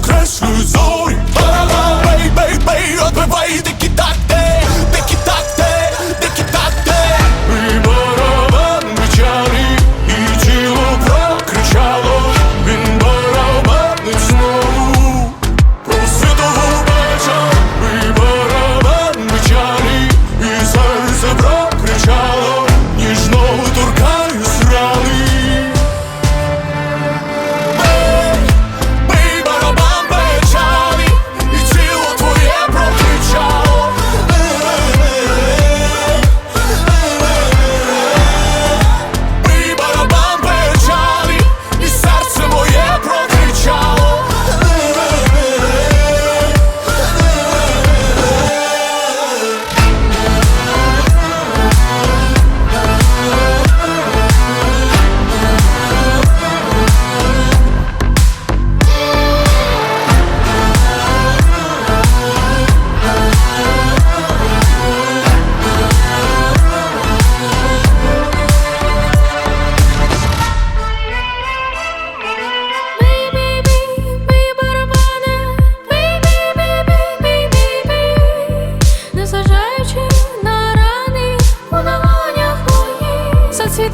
crash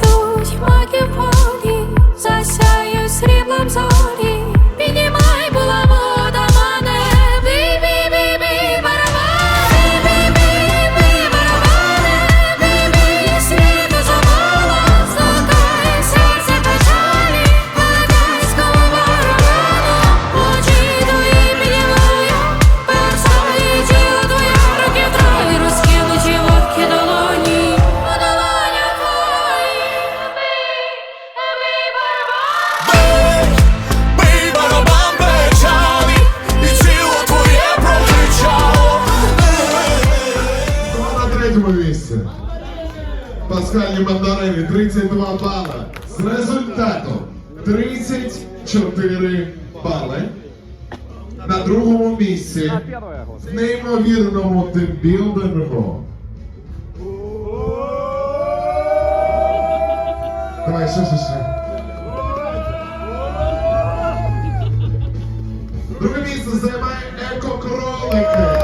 the пасхальні мандарини 32 бали. З результатом 34 бали. На другому місці в неймовірному тимбілдингу. Давай, ще, ще, ще. Друге місце займає еко-кролики.